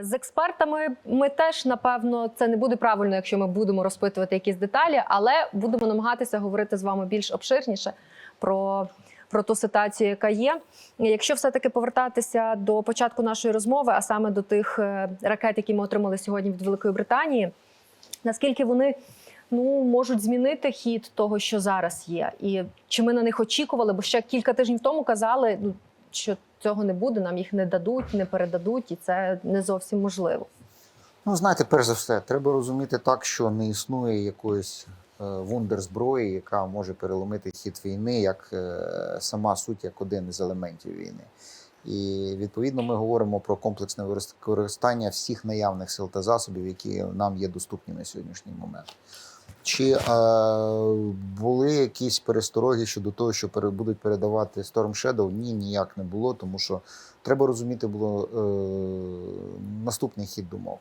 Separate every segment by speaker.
Speaker 1: З експертами ми теж напевно це не буде правильно, якщо ми будемо розпитувати якісь деталі, але будемо намагатися говорити з вами більш обширніше про, про ту ситуацію, яка є. Якщо все-таки повертатися до початку нашої розмови, а саме до тих е, ракет, які ми отримали сьогодні від Великої Британії, наскільки вони ну можуть змінити хід того, що зараз є, і чи ми на них очікували? Бо ще кілька тижнів тому казали, ну що цього не буде, нам їх не дадуть, не передадуть, і це не зовсім можливо.
Speaker 2: Ну, знаєте, перш за все, треба розуміти так, що не існує якоїсь е, вундерзброї, яка може переломити хід війни, як е, сама суть, як один із елементів війни. І відповідно ми говоримо про комплексне використання всіх наявних сил та засобів, які нам є доступні на сьогоднішній момент. Чи а, були якісь перестороги щодо того, що пере- будуть передавати Storm Shadow? Ні, ніяк не було, тому що треба розуміти було е, наступний хід думок.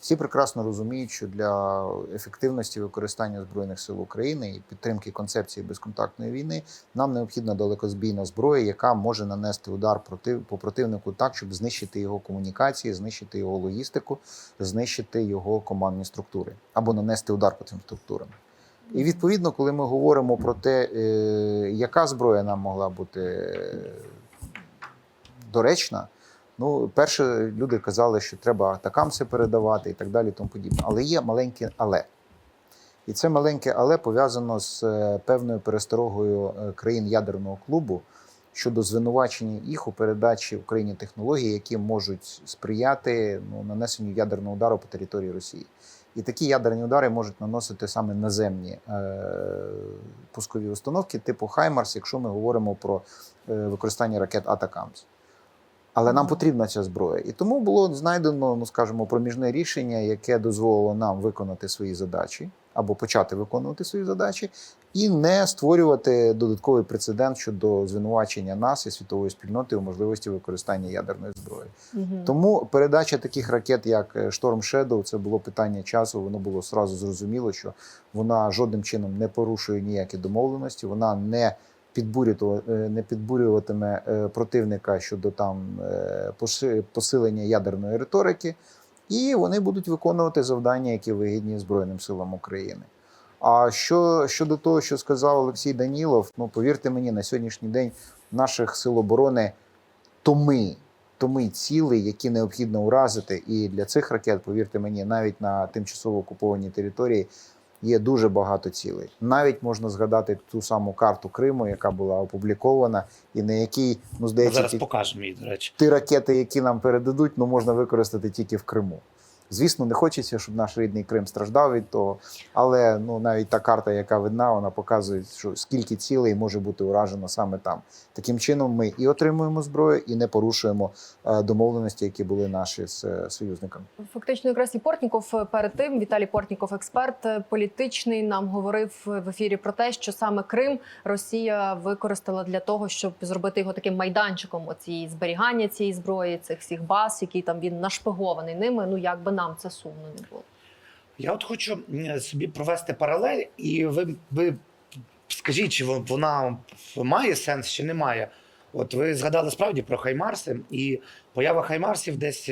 Speaker 2: Всі прекрасно розуміють, що для ефективності використання збройних сил України і підтримки концепції безконтактної війни нам необхідна далекозбійна зброя, яка може нанести удар проти по противнику так, щоб знищити його комунікації, знищити його логістику, знищити його командні структури або нанести удар по цим структурам. І відповідно, коли ми говоримо про те, е, яка зброя нам могла бути е, доречна, ну, перше, люди казали, що треба атакамси передавати і так далі, тому подібне. Але є маленьке але. І це маленьке але пов'язано з е, певною пересторогою е, країн ядерного клубу щодо звинувачення їх у передачі Україні технологій, які можуть сприяти ну, нанесенню ядерного удару по території Росії. І такі ядерні удари можуть наносити саме наземні е, пускові установки типу Хаймарс, якщо ми говоримо про е, використання ракет Атакамс. Але нам потрібна ця зброя. І тому було знайдено, ну скажімо, проміжне рішення, яке дозволило нам виконати свої задачі або почати виконувати свої задачі, і не створювати додатковий прецедент щодо звинувачення нас і світової спільноти у можливості використання ядерної зброї.
Speaker 1: Мгм.
Speaker 2: Тому передача таких ракет, як е, Storm Shadow, це було питання часу. Воно було сразу зрозуміло, що вона жодним чином не порушує ніякі домовленості, вона не не підбурюватиме е, противника щодо там е, посилення ядерної риторики, і вони будуть виконувати завдання, які вигідні Збройним силам України. А що щодо того, що сказав Олексій Данілов, ну повірте мені, на сьогоднішній день наших сил оборони томи, томи цілей, які необхідно уразити. І для цих ракет, повірте мені, навіть на тимчасово окупованій території є дуже багато цілей. Навіть можна згадати ту саму карту Криму, яка була опублікована, і на якій ну здається,
Speaker 3: зараз
Speaker 2: ті-
Speaker 3: покажемо її, до речі.
Speaker 2: ті ракети, які нам передадуть, ну можна використати тільки в Криму. Звісно, не хочеться, щоб наш рідний Крим страждав від того. Але ну навіть та карта, яка видна, вона показує, що скільки цілей може бути уражено саме там. Таким чином, ми і отримуємо зброю, і не порушуємо е, домовленості, які були наші з е, союзниками.
Speaker 1: Фактично, якраз і Портніков е, перед тим Віталій Портніков, експерт політичний, нам говорив в ефірі про те, що саме Крим Росія використала для того, щоб зробити його таким майданчиком оцієї зберігання цієї зброї, цих всіх баз, які там він нашпигований ними. Ну як би нам це сумно не було.
Speaker 3: Я от хочу собі провести паралель, і ви, ви скажіть, чи вона має сенс, чи не має. От ви згадали справді про Хаймарси, і поява Хаймарсів десь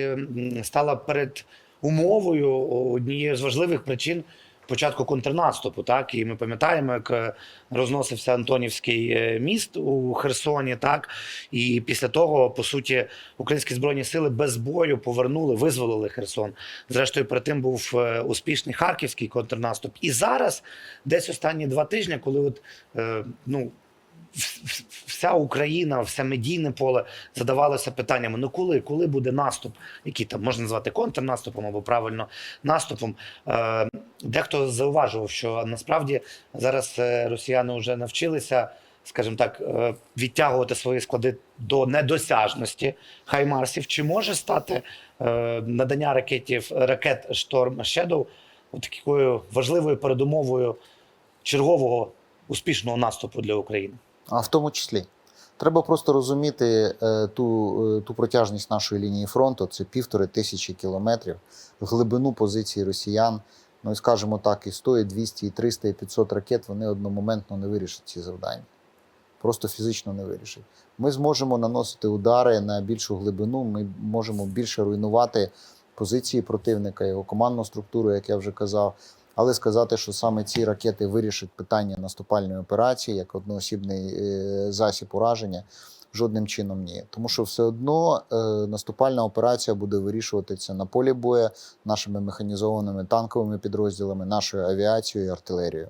Speaker 3: стала перед умовою однією з важливих причин початку контрнаступу. Так, і ми пам'ятаємо, як е, розносився Антонівський е, міст у Херсоні. Так, і після того, по суті, українські збройні сили без бою повернули, визволили Херсон. Зрештою, перед тим був е, успішний харківський контрнаступ. І зараз, десь останні два тижні, коли от ну. Вся Україна, все медійне поле задавалося питаннями: ну коли, коли буде наступ, який там можна назвати контрнаступом або правильно наступом. Е, дехто зауважував, що насправді зараз е, росіяни вже навчилися, скажімо так, е, відтягувати свої склади до недосяжності хаймарсів. Чи може стати е, надання ракетів ракет Storm Shadow такою важливою передумовою чергового успішного наступу для України?
Speaker 2: А в тому числі. Треба просто розуміти е, ту, е, ту протяжність нашої лінії фронту, це півтори тисячі кілометрів, глибину позицій росіян. Ну і скажімо так, і 100, і 200, і 300, і 500 ракет вони одномоментно не вирішать ці завдання. Просто фізично не вирішать. Ми зможемо наносити удари на більшу глибину, ми можемо більше руйнувати позиції противника, його командну структуру, як я вже казав. Але сказати, що саме ці ракети вирішать питання наступальної операції як одноосібний е, засіб ураження, жодним чином ні. Тому що все одно е, наступальна операція буде вирішуватися на полі бою нашими механізованими танковими підрозділами, нашою авіацією і артилерією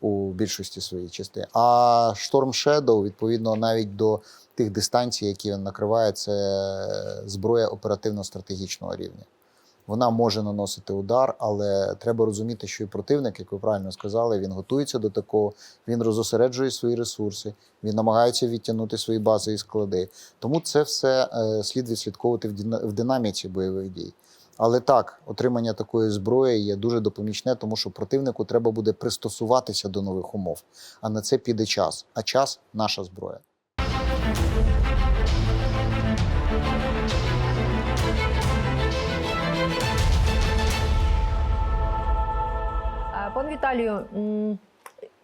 Speaker 2: у більшості своїх частин. А Storm Shadow, відповідно, навіть до тих дистанцій, які він накриває, це зброя оперативно-стратегічного рівня. Вона може наносити удар, але треба розуміти, що і противник, як ви правильно сказали, він готується до такого, він розосереджує свої ресурси, він намагається відтягнути свої бази і склади. Тому це все е, слід відслідковувати в дина- в динаміці бойових дій. Але так, отримання такої зброї є дуже допомічне, тому що противнику треба буде пристосуватися до нових умов. А на це піде час. А час наша зброя.
Speaker 1: Віталію,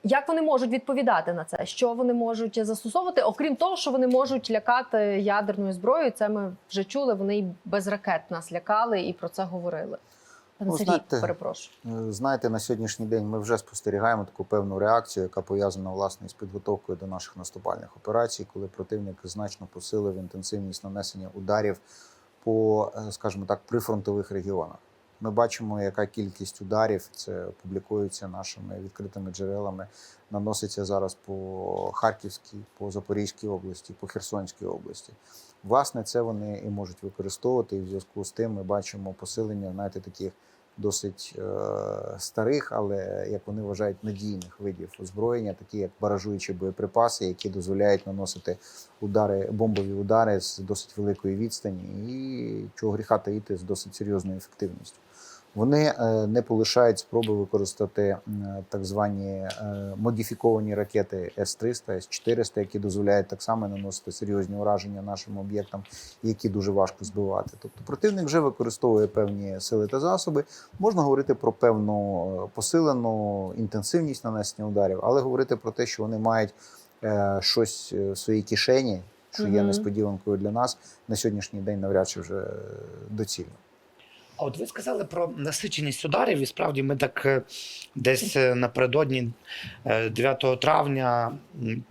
Speaker 1: як вони можуть відповідати на це? Що вони можуть застосовувати, окрім того, що вони можуть лякати ядерною зброєю? Це ми вже чули. Вони і без ракет нас лякали і про це говорили.
Speaker 2: Ну,
Speaker 1: Сергій,
Speaker 2: знаєте,
Speaker 1: перепрошую.
Speaker 2: Е, Знаєте, на сьогоднішній день ми вже спостерігаємо таку певну реакцію, яка пов'язана власне з підготовкою до наших наступальних операцій, коли противник значно посилив інтенсивність нанесення ударів по, е, скажімо так, прифронтових регіонах. Ми бачимо, яка кількість ударів це публікується нашими відкритими джерелами. Наноситься зараз по Харківській, по Запорізькій області, по Херсонській області. Власне, це вони і можуть використовувати. І в зв'язку з тим ми бачимо посилення, знаєте, таких досить е, старих, але як вони вважають, надійних видів озброєння, такі як баражуючі боєприпаси, які дозволяють наносити удари, бомбові удари з досить великої відстані, і чого гріха таїти з досить серйозною ефективністю. Вони е, не полишають спроби використати так звані е, модифіковані ракети С-300, С-400, які дозволяють так само наносити серйозні ураження нашим об'єктам, які дуже важко збивати. Тобто противник вже використовує певні сили та засоби. Можна говорити про певну е, посилену інтенсивність нанесення ударів, але говорити про те, що вони мають е, щось е, в своїй кишені, що є несподіванкою для нас, на сьогоднішній день навряд чи вже е, доцільно.
Speaker 3: А от ви сказали про насиченість ударів, і справді ми так е, десь е, напередодні е, 9 травня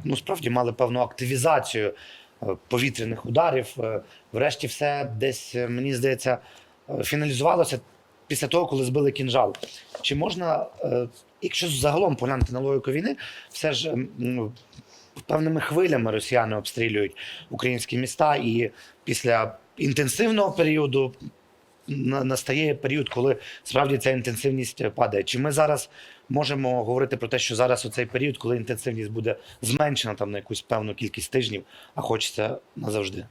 Speaker 3: ну справді мали певну активізацію е, повітряних ударів. Е, Врешті все десь, е, мені здається, е, фіналізувалося після того, коли збили кінжал. Чи можна, е, якщо загалом поглянути на логіку війни, все ж певними хвилями росіяни обстрілюють українські міста, і після інтенсивного періоду настає період, коли справді ця інтенсивність е, падає. Чи ми зараз можемо говорити про те, що зараз у цей період, коли інтенсивність буде зменшена там на якусь певну кількість тижнів, а хочеться назавжди?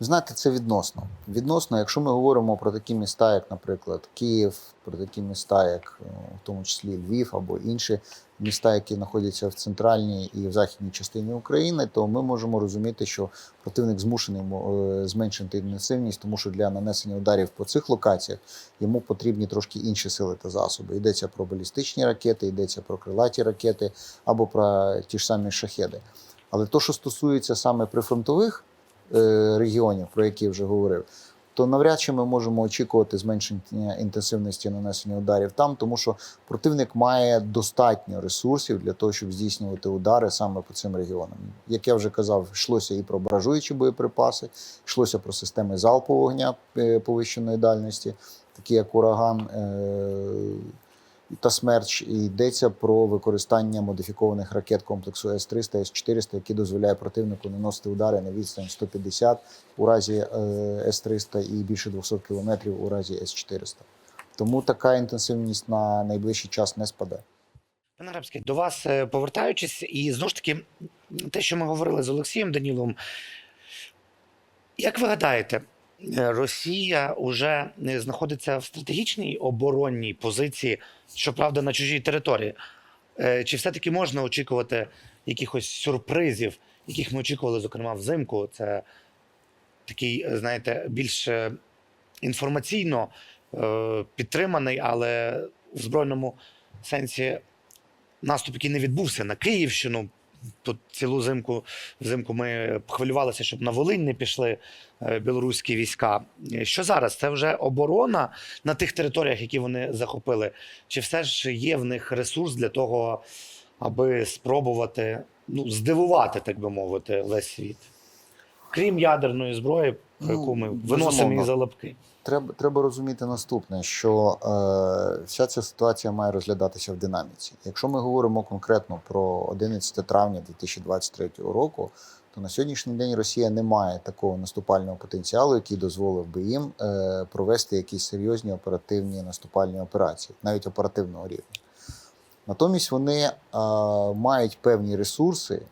Speaker 2: Знаєте, це відносно. Відносно, якщо ми говоримо про такі міста, як, наприклад, Київ, про такі міста, як е, в тому числі Львів або інші міста, які знаходяться в центральній і в західній частині України, то ми можемо розуміти, що противник змушений е, зменшити інтенсивність, тому що для нанесення ударів по цих локаціях йому потрібні трошки інші сили та засоби. Йдеться про балістичні ракети, йдеться про крилаті ракети або про ті ж самі шахеди. Але то, що стосується саме прифронтових е, регіонів, про які вже говорив, то навряд чи ми можемо очікувати зменшення інтенсивності нанесення ударів там, тому що противник має достатньо ресурсів для того, щоб здійснювати удари саме по цим регіонам. Як я вже казав, йшлося і про баражуючі боєприпаси, йшлося про системи залпового вогня е, повищеної дальності, такі як ураган. е, та смерч і йдеться про використання модифікованих ракет комплексу С-300, С-400, які дозволяє противнику наносити удари на відстань 150 у разі е, С-300 і більше 200 кілометрів у разі С-400. Тому така інтенсивність на найближчий час не спаде.
Speaker 3: Пане Рабський, до вас е, повертаючись, і знову ж таки, те, що ми говорили з Олексієм Даніловим, як ви гадаєте, Росія вже е, знаходиться в стратегічній оборонній позиції, щоправда, на чужій території? Е, Чи все-таки можна очікувати якихось сюрпризів, яких ми очікували, зокрема, взимку? Це такий, е, знаєте, більш е, інформаційно е, підтриманий, але в збройному сенсі наступ, який не відбувся на Київщину, тут цілу зимку взимку ми хвилювалися, щоб на Волинь не пішли е, білоруські війська. Е, Що зараз? Це вже оборона на тих територіях, які вони захопили? Чи все ж є в них ресурс для того, аби спробувати ну, здивувати, так би мовити, весь світ? Крім ядерної зброї, яку ми
Speaker 2: безумовно.
Speaker 3: виносимо її за лапки.
Speaker 2: Треба, треба розуміти наступне, що е, вся ця ситуація має розглядатися в динаміці. Якщо ми говоримо конкретно про 11 травня 2023 року, то на сьогоднішній день Росія не має такого наступального потенціалу, який дозволив би їм е, провести якісь серйозні оперативні наступальні операції, навіть оперативного рівня. Натомість вони е, мають певні ресурси,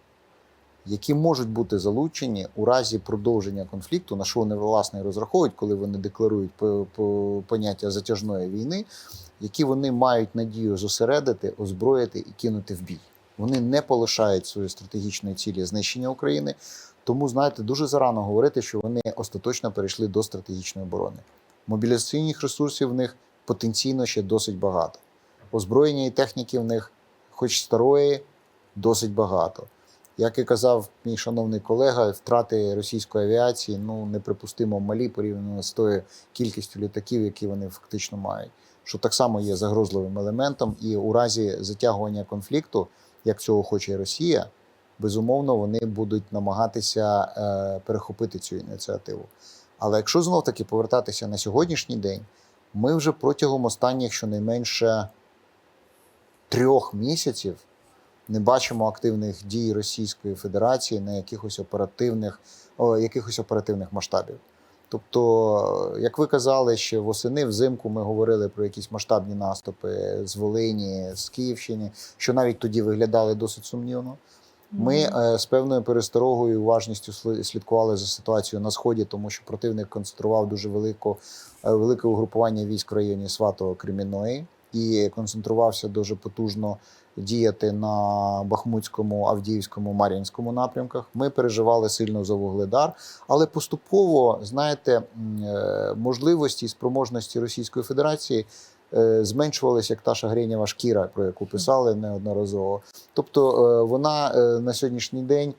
Speaker 2: які можуть бути залучені у разі продовження конфлікту, на що вони власне розраховують, коли вони декларують по- по- поняття затяжної війни, які вони мають надію зосередити, озброїти і кинути в бій. Вони не полишають своєї стратегічної цілі знищення України. Тому, знаєте, дуже зарано говорити, що вони остаточно перейшли до стратегічної оборони. Мобілізаційних ресурсів в них потенційно ще досить багато. Озброєння і техніки в них, хоч старої, досить багато. Як і казав мій шановний колега, втрати російської авіації ну неприпустимо малі порівняно з тою кількістю літаків, які вони фактично мають. Що так само є загрозливим елементом, і у разі затягування конфлікту, як цього хоче Росія, безумовно вони будуть намагатися е, перехопити цю ініціативу. Але якщо знов таки повертатися на сьогоднішній день, ми вже протягом останніх щонайменше трьох місяців не бачимо активних дій Російської Федерації на якихось оперативних, о, якихось оперативних масштабів. Тобто, як ви казали, ще восени взимку ми говорили про якісь масштабні наступи з Волині, з Київщини, що навіть тоді виглядали досить сумнівно. Ми е, з певною пересторогою і уважністю слідкували за ситуацією на сході, тому що противник концентрував дуже велику, е, велике угрупування військ в районі Сватого Кремінної і концентрувався дуже потужно діяти на Бахмутському, Авдіївському, Мар'їнському напрямках. Ми переживали сильно за Вугледар, але поступово, знаєте, е, можливості і спроможності Російської Федерації е, зменшувалися як та шагренєва шкіра, про яку писали неодноразово. Тобто е, вона на сьогоднішній день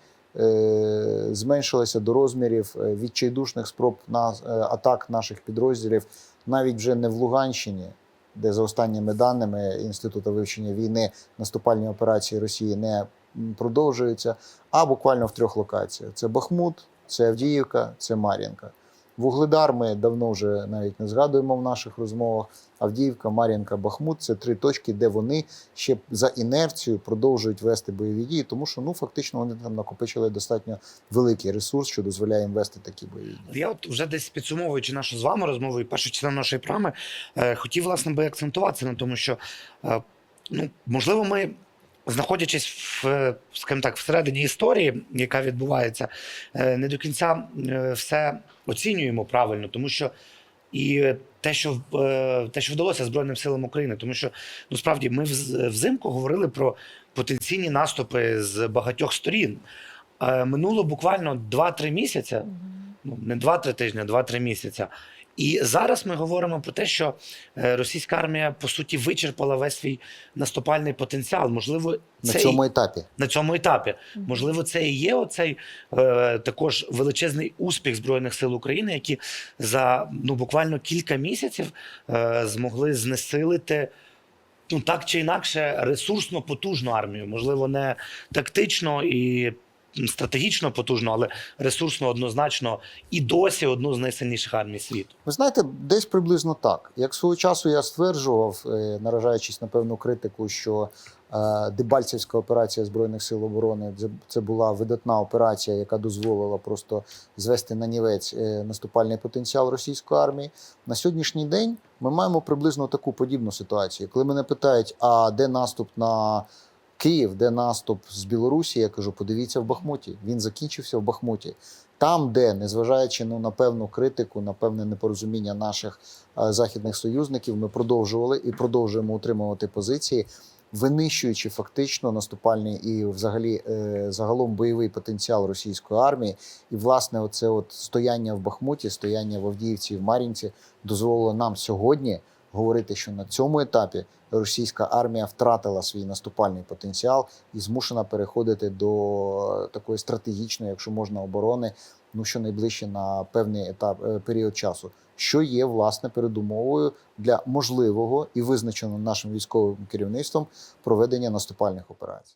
Speaker 2: зменшилася до розмірів відчайдушних спроб на атак наших підрозділів навіть вже не в Луганщині, де за останніми даними Інституту вивчення війни наступальні операції Росії не продовжуються, а буквально в трьох локаціях: це Бахмут, це Авдіївка, це Мар'їнка. Вугледар ми давно вже навіть не згадуємо в наших розмовах. Авдіївка, Мар'їнка, Бахмут це три точки, де вони ще за інерцією продовжують вести бойові дії, тому що ну фактично вони там накопичили достатньо великий ресурс, що дозволяє їм вести такі бойові дії.
Speaker 3: Я от вже десь підсумовуючи нашу з вами розмову і першу частину нашої програми, е, хотів власне би акцентуватися на тому, що е, ну можливо, ми. Знаходячись в, е, скажімо так, всередині історії, яка відбувається, е, не до кінця е, все оцінюємо правильно, тому що і те, що те, що вдалося Збройним силам України, тому що ну справді ми взимку говорили про потенційні наступи з багатьох сторін. Минуло буквально 2-3 місяці, ну не 2-3 тижні, а 2-3 місяця. І зараз ми говоримо про те, що е, російська армія по суті вичерпала весь свій наступальний потенціал. Можливо,
Speaker 2: На
Speaker 3: це
Speaker 2: цьому
Speaker 3: і-
Speaker 2: етапі.
Speaker 3: на цьому етапі. Можливо, це і є оцей е, також величезний успіх Збройних сил України, які за ну буквально кілька місяців е, змогли знесилити. Ну, так чи інакше, ресурсно потужну армію. Можливо, не тактично і стратегічно потужну, але ресурсно однозначно і досі одну з найсильніших армій світу.
Speaker 2: Ви знаєте, десь приблизно так. Як свого часу я стверджував, е, наражаючись на певну критику, що е, Дебальцівська операція Збройних сил оборони це- була видатна операція, яка дозволила просто звести на нівець е, наступальний потенціал російської армії. На сьогоднішній день ми маємо приблизно таку подібну ситуацію. Коли мене питають, а де наступ на Київ, де наступ з Білорусі, я кажу, подивіться в Бахмуті. Він закінчився в Бахмуті. Там, де, незважаючи ну, на певну критику, на певне непорозуміння наших е, західних союзників, ми продовжували і продовжуємо утримувати позиції, винищуючи фактично наступальний і взагалі е, загалом бойовий потенціал російської армії. І власне, оце от стояння в Бахмуті, стояння в Авдіївці, в Мар'їнці дозволило нам сьогодні говорити, що на цьому етапі російська армія втратила свій наступальний потенціал і змушена переходити до такої стратегічної, якщо можна, оборони, ну що найближче на певний етап е, період часу, що є власне передумовою для можливого і визначеного нашим військовим керівництвом проведення наступальних операцій.